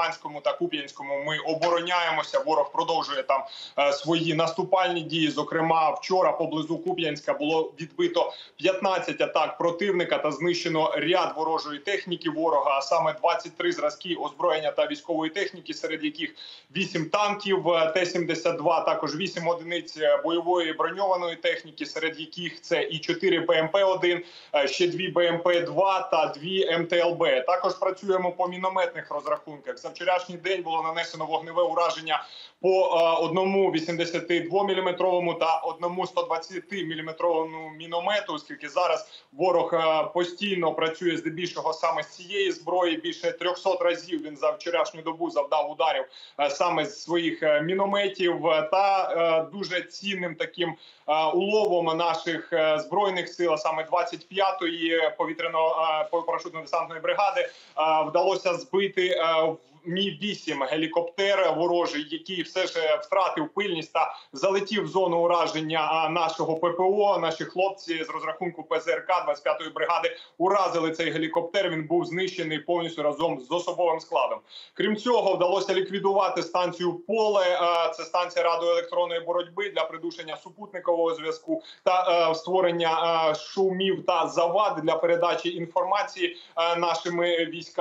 Лиманському та Куп'янському ми обороняємося. Ворог продовжує там е, свої наступальні дії. Зокрема, вчора поблизу Куп'янська було відбито 15 атак противника та знищено ряд ворожої техніки ворога, а саме 23 зразки озброєння та військової техніки, серед яких 8 танків е, Т-72, також 8 одиниць е, бойової броньованої техніки, серед яких це і 4 БМП-1, е, ще 2 БМП-2 та 2 МТЛБ. Також працюємо по мінометних розрахунках. Вчорашній день було нанесено вогневе ураження по е, одному 82 мм та одному 120 мм міномету, оскільки зараз ворог е, постійно працює здебільшого саме з цієї зброї. Більше 300 разів він за вчорашню добу завдав ударів е, саме з своїх мінометів та дуже цінним таким уловом наших збройних сил, саме 25-ї повітряно парашютно-десантної бригади, е, вдалося збити е, Мі 8 гелікоптер ворожий, який все ж втратив пильність та залетів в зону ураження нашого ППО. Наші хлопці з розрахунку ПЗРК 25-ї бригади уразили цей гелікоптер. Він був знищений повністю разом з особовим складом. Крім цього, вдалося ліквідувати станцію поле. Це станція радіоелектронної боротьби для придушення супутникового зв'язку та е, створення е, шумів та завад для передачі інформації е, нашими військами.